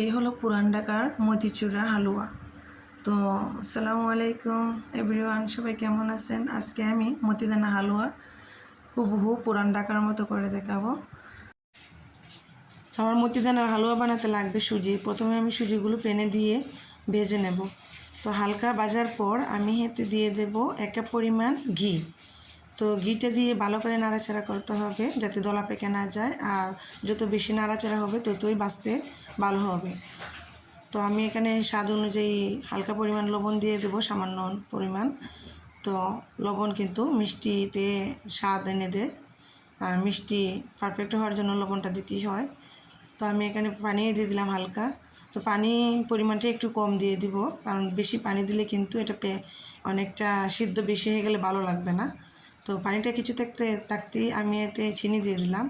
এই হলো পুরান ঢাকার মতিচুরা হালুয়া। তো আসসালামু আলাইকুম এভরিওয়ান, সবাই কেমন আছেন? আজকে আমি মতিদানা হালুয়া হুবহু পুরান ঢাকার মতো করে দেখাবো। আমার মতিদানার হালুয়া বানাতে লাগবে সুজি। প্রথমে আমি সুজিগুলো পেনে দিয়ে ভেজে নেব। তো হালকা বাজার পর আমি হেতে দিয়ে দেব এক পরিমাণ ঘি। তো ঘিটা দিয়ে ভালো করে নাড়াচাড়া করতে হবে যাতে দলা পেকে না যায়। আর যত বেশি নাড়াচাড়া হবে, ততই বাঁচতে ভালো হবে। তো আমি এখানে স্বাদ অনুযায়ী হালকা পরিমাণ লবণ দিয়ে দেবো, সামান্য পরিমাণ। তো লবণ কিন্তু মিষ্টিতে স্বাদ এনে দেয়। আর মিষ্টি পারফেক্ট হওয়ার জন্য লবণটা দিতেই হয়। তো আমি এখানে পানি দিয়ে দিলাম হালকা। তো পানি পরিমাণটা একটু কম দিয়ে দিব, কারণ বেশি পানি দিলে কিন্তু এটা পে অনেকটা সিদ্ধ বেশি হয়ে গেলে ভালো লাগবে না। তো পানিটা কিছু থাকতে থাকতেই আমি এতে চিনি দিয়ে দিলাম,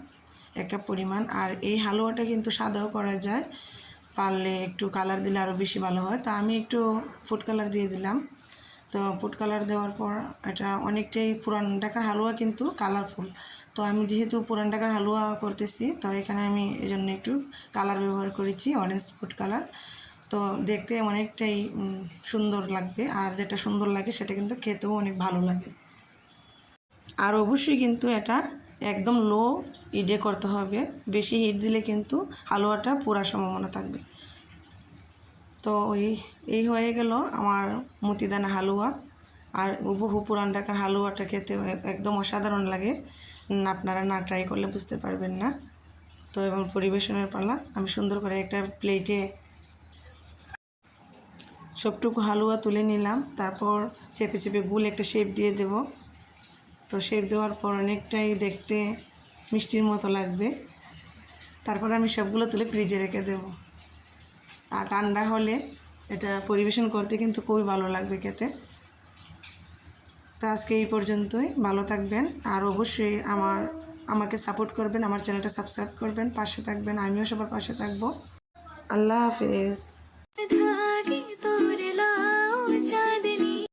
এক কাপ পরিমাণ। আর এই হালুয়াটা কিন্তু সাদাও করা যায়, পারলে একটু কালার দিলে আরও বেশি ভালো হয়। তো আমি একটু ফুড কালার দিয়ে দিলাম। তো ফুড কালার দেওয়ার পর এটা অনেকটাই পুরান ঢাকার হালুয়া কিন্তু কালারফুল তো আমি যেহেতু পুরান ঢাকার হালুয়া করতেছি, তো এখানে আমি এই জন্য একটু কালার ব্যবহার করেছি অরেঞ্জ ফুড কালার তো দেখতে অনেকটাই সুন্দর লাগবে। আর যেটা সুন্দর লাগে সেটা কিন্তু খেতেও অনেক ভালো লাগে। আর অবশ্যই কিন্তু এটা একদম লো হিটে করতে হবে। বেশি হিট দিলে কিন্তু হালুয়াটা পুরা সম্ভাবনা থাকবে। তো ওই, এই হয়ে গেল আমার মতিদানা হালুয়া। আর বহু পুরান ঢাকার হালুয়াটা খেতে একদম অসাধারণ লাগে। আপনারা না ট্রাই করলে বুঝতে পারবেন না। তো এবং পরিবেশনের পালা, আমি সুন্দর করে একটা প্লেটে সবটুকু হালুয়া তুলে নিলাম। তারপর চেপে চেপে গুল একটা শেপ দিয়ে দেব। তো শেপ দেওয়ার পর অনেকটাই দেখতে মিষ্টির মতো লাগবে। তারপর আমি সবগুলো তুলে ফ্রিজে রেখে দেব। আর ঠান্ডা হলে এটা পরিবেশন করতে কিন্তু খুবই ভালো লাগবে খেতে। তো আজকে এই পর্যন্তই, ভালো থাকবেন আর অবশ্যই আমার, আমাকে সাপোর্ট করবেন, আমার চ্যানেলটা সাবস্ক্রাইব করবেন, পাশে থাকবেন, আমিও সবার পাশে থাকব। আল্লাহ হাফেজ।